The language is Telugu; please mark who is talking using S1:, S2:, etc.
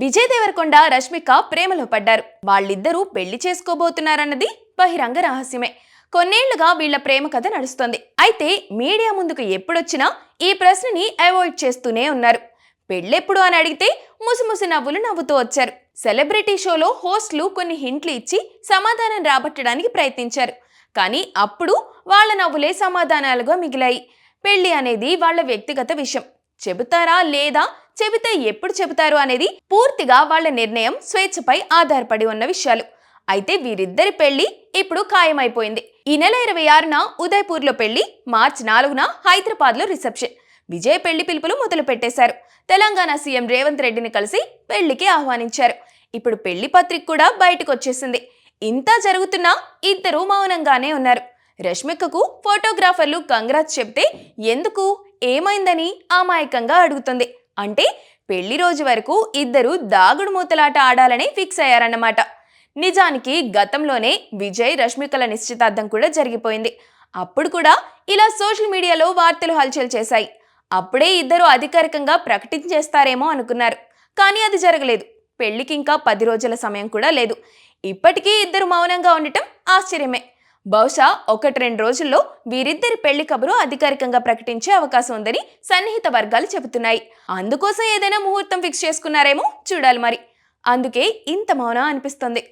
S1: విజయ్ దేవరకొండ రష్మిక ప్రేమలో పడ్డారు. వాళ్ళిద్దరూ పెళ్ళి చేసుకోబోతున్నారన్నది బహిరంగ రహస్యమే. కొన్నేళ్ళుగా వీళ్ళ ప్రేమ కథ నడుస్తోంది. అయితే మీడియా ముందుకు ఎప్పుడొచ్చినా ఈ ప్రశ్నని అవాయిడ్ చేస్తూనే ఉన్నారు. పెళ్ళెప్పుడు అని అడిగితే ముసిముసి నవ్వులు నవ్వుతూ వచ్చారు. సెలబ్రిటీ షోలో హోస్ట్లు కొన్ని హింట్లు ఇచ్చి సమాధానం రాబట్టడానికి ప్రయత్నించారు. కానీ అప్పుడు వాళ్ళ నవ్వులే సమాధానాలుగా మిగిలాయి. పెళ్ళి అనేది వాళ్ళ వ్యక్తిగత విషయం. చెబుతారా లేదా చెబితే ఎప్పుడు చెబుతారు అనేది పూర్తిగా వాళ్ళ నిర్ణయం స్వేచ్ఛపై ఆధారపడి ఉన్న విషయాలు. అయితే వీరిద్దరి పెళ్ళి ఇప్పుడు ఖాయమైపోయింది. ఈ నెల ఇరవై ఆరున ఉదయ్పూర్లో పెళ్ళి మార్చి నాలుగున హైదరాబాద్లో రిసెప్షన్. విజయ్ పెళ్ళి పిలుపులు మొదలు పెట్టేశారు. తెలంగాణ సీఎం రేవంత్ రెడ్డిని కలిసి పెళ్ళికి ఆహ్వానించారు. ఇప్పుడు పెళ్ళి పత్రిక కూడా బయటకు వచ్చేసింది ఇంత జరుగుతున్నా ఇద్దరు మౌనంగానే ఉన్నారు. రష్మికకు ఫోటోగ్రాఫర్లు కంగ్రాట్స్ చెప్తే ఎందుకు? ఏమైందని అమాయకంగా అడుగుతుంది. అంటే పెళ్ళి రోజు వరకు ఇద్దరు దాగుడు మూతలాట ఆడాలని ఫిక్స్ అయ్యారన్నమాట. నిజానికి గతంలోనే విజయ్ రష్మికల నిశ్చితార్థం కూడా జరిగిపోయింది. అప్పుడు కూడా ఇలా సోషల్ మీడియాలో వార్తలు హల్చల్ చేశాయి. అప్పుడే ఇద్దరు అధికారికంగా ప్రకటించేస్తారేమో అనుకున్నారు. కానీ అది జరగలేదు. పెళ్ళికి ఇంకా పది రోజుల సమయం కూడా లేదు. ఇప్పటికీ ఇద్దరు మౌనంగా ఉండటం ఆశ్చర్యమే. బహుశా ఒకటి రెండు రోజుల్లో వీరిద్దరి పెళ్ళి కబురు అధికారికంగా ప్రకటించే అవకాశం ఉందని సన్నిహిత వర్గాలు చెబుతున్నాయి. అందుకోసం ఏదైనా ముహూర్తం ఫిక్స్ చేసుకున్నారేమో చూడాలి మరి. అందుకే ఇంత మౌనం అనిపిస్తుంది.